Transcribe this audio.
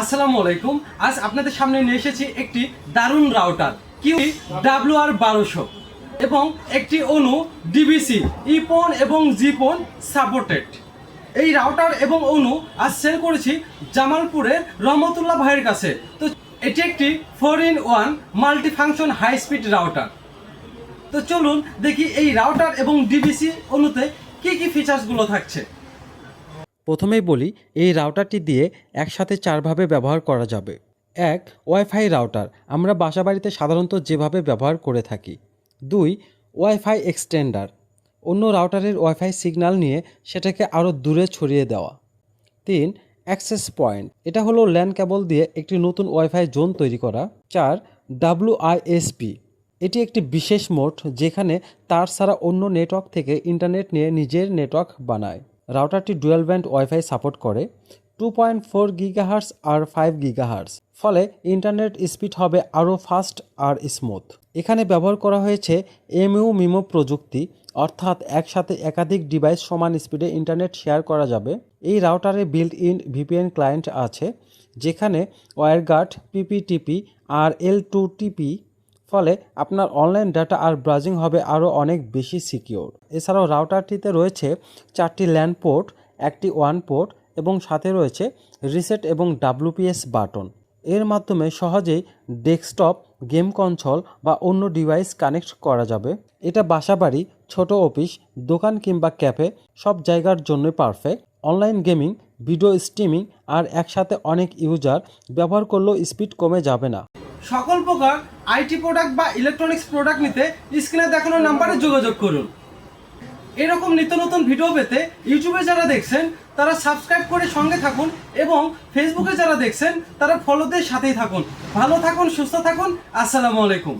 আসসালামু আলাইকুম। আজ আপনাদের সামনে নিয়ে এসেছি একটি দারুণ রাউটার, কিউ ডাব্লিউ আর বারোশো এবং একটি অনু ডিবিসি ইপন এবং জিপন সাপোর্টেড। এই রাউটার এবং অনু আজ সেল করেছি জামালপুরের রহমতুল্লাহ ভাইয়ের কাছে। তো এটি একটি four in one multi function high speed router. তো চলুন দেখি এই রাউটার এবং ডিবিসি অনুতে কি কি ফিচার্সগুলো থাকছে। প্রথমেই বলি, এই রাউটারটি দিয়ে একসাথে চারভাবে ব্যবহার করা যাবে। এক, ওয়াইফাই রাউটার। আমরা বাসাবাড়িতে সাধারণত যেভাবে ব্যবহার করে থাকি। দুই, ওয়াইফাই এক্সটেন্ডার। অন্য রাউটারের ওয়াইফাই সিগন্যাল নিয়ে সেটাকে আরও দূরে ছড়িয়ে দেওয়া। তিন, অ্যাক্সেস পয়েন্ট। এটা হলো ল্যান কেবল দিয়ে একটি নতুন ওয়াইফাই জোন তৈরি করা। চার ডাব্লুআইএসপি এটি একটি বিশেষ মোড যেখানে তার ছাড়া অন্য নেটওয়ার্ক থেকে ইন্টারনেট নিয়ে নিজের নেটওয়ার্ক বানায়। রাউটারটি ডুয়েল ব্যান্ড ওয়াইফাই সাপোর্ট করে টু পয়েন্ট ফোর গিগাহার্স আর ফাইভ গিগাহার্স ফলে ইন্টারনেট স্পিড হবে আরও ফাস্ট আর স্মুথ। এখানে ব্যবহার করা হয়েছে এমইউ মিমো প্রযুক্তি, অর্থাৎ একসাথে একাধিক ডিভাইস সমান স্পিডে ইন্টারনেট শেয়ার করা যাবে। এই রাউটারে বিল্ট ইন ভিপিএন ক্লায়েন্ট আছে, যেখানে ওয়্যারগার্ড পিপিটিপি আর এল টু টিপি ফলে আপনার অনলাইন ডাটা আর ব্রাউজিং হবে আরও অনেক বেশি সিকিওর। এছাড়াও রাউটারটিতে রয়েছে চারটি ল্যান্ড পোর্ট, একটি ওয়ান পোর্ট এবং সাথে রয়েছে রিসেট এবং ডাব্লুপিএস বাটন। এর মাধ্যমে সহজেই ডেস্কটপ, গেম কনসোল বা অন্য ডিভাইস কানেক্ট করা যাবে। এটা বাসাবাড়ি, ছোট অফিস, দোকান কিংবা ক্যাফে, সব জায়গার জন্য perfect. Online gaming, video streaming আর একসাথে অনেক ইউজার ব্যবহার করলেও স্পিড কমে যাবে না। সকল প্রকার আইটি প্রোডাক্ট বা ইলেকট্রনিক্স প্রোডাক্ট নিতে স্ক্রিনে দেখানো নাম্বারে যোগাযোগ করুন। এরকম নিত্য নতুন ভিডিও পেতে ইউটিউবে যারা দেখছেন, তারা সাবস্ক্রাইব করে সঙ্গে থাকুন এবং ফেসবুকে যারা দেখছেন, তারা ফলোদের সাথেই থাকুন। ভালো থাকুন, সুস্থ থাকুন, আসসালামু আলাইকুম।